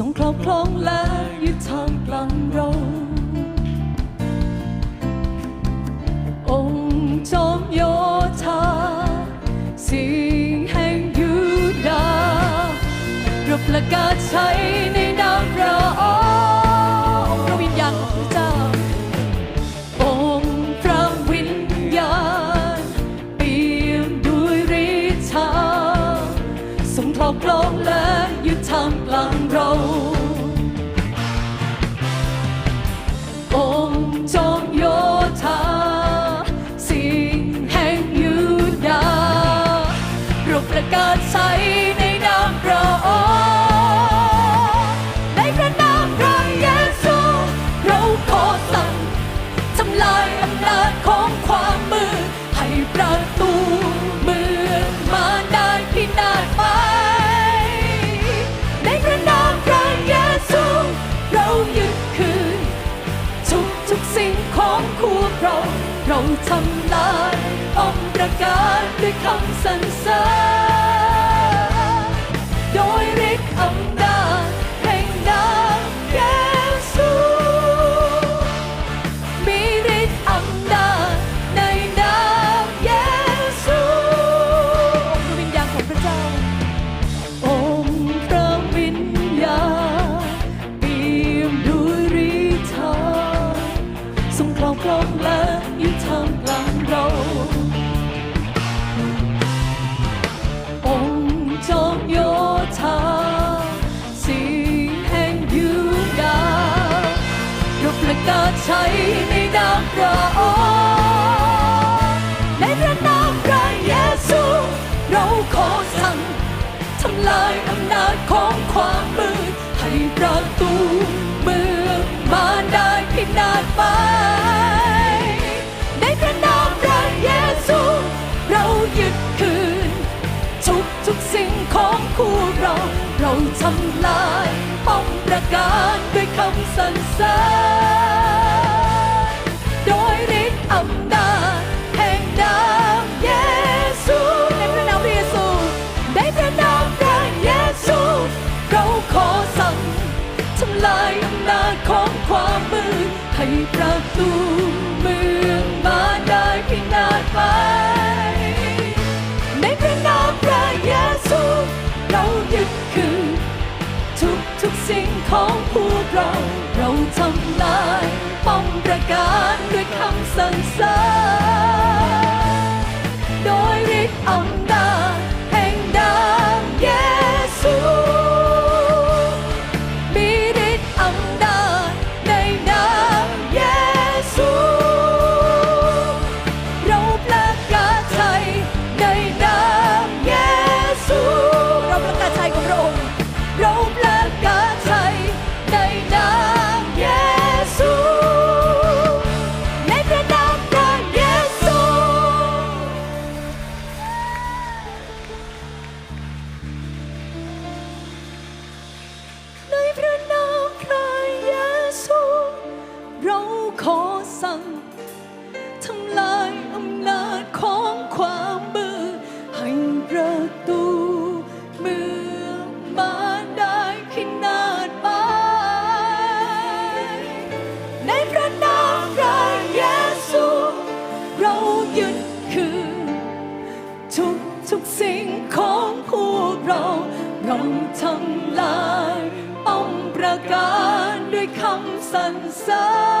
ส่งคลอบคล้องและยึดทางกลางเรา องค์จอมโยธาสิ่งแห่งยุดารับประกาศใช้ ราประกาศใช้ในนามพระองในพระนามพระเยซูเราขอสั่งทำลายอำนาจของความมืดให้ประตูมืดมาได้พินาศไป ในพระนามพระเยซูเรายึดคืนทุกทุกสิ่งของคู่เราเราทำลาย God becomes uncertain. เกิดใช้ในนามพระองในพระนามพระเยซู เราขอสั่งทำลายอำนาจของความมืดให้ประตูเมือมาได้พินาศไปในพระนามพระเยซู เรายึดคืนทุกทุกสิ่งของคู่เรา เราทำลายป้องประการด้วยคำสรรเสริญ pra tudo. ทำลายป้อมประการด้วยคำสรรเสริญ